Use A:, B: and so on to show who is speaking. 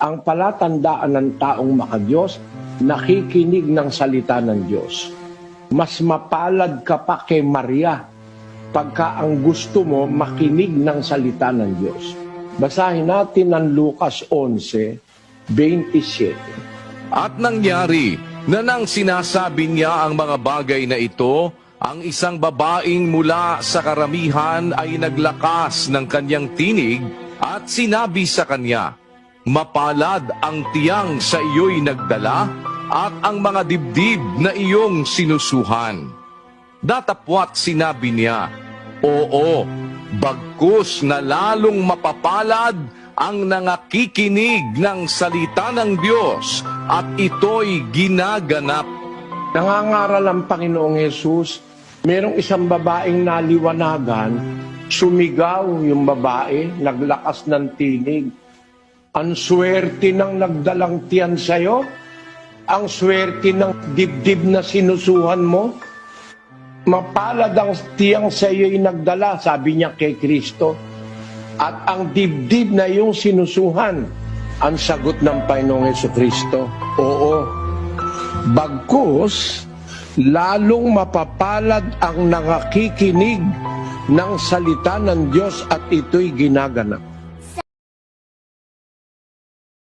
A: ang palatandaan ng taong makadiyos, nakikinig ng salita ng Diyos. Mas mapalad ka pa kay Maria pagka ang gusto mo makinig ng salita ng Diyos. Basahin natin ang Lucas 11, 27.
B: At nangyari na nang sinasabi niya ang mga bagay na ito, ang isang babaeng mula sa karamihan ay naglakas ng kanyang tinig at sinabi sa kanya, Mapalad ang tiyang sa iyo'y nagdala at ang mga dibdib na iyong sinusuhan. Datapwat sinabi niya, Oo, bagkus na lalong mapapalad ang nangakikinig ng salita ng Diyos at ito'y ginaganap.
A: Nangangaral ang Panginoong Yesus, merong isang babaeng naliwanagan, sumigaw yung babae, naglakas ng tinig. Ang swerte ng nagdalang tiyan sa'yo, ang swerte ng dibdib na sinusuhan mo, mapalad ang tiyang sa iyo'y nagdala, sabi niya kay Kristo. At ang dibdib na iyong sinusuhan, ang sagot ng Panginoong Yeso Kristo, Oo, Bagkus, lalong mapapalad ang nangakikinig ng salita ng Diyos at ito'y ginaganap.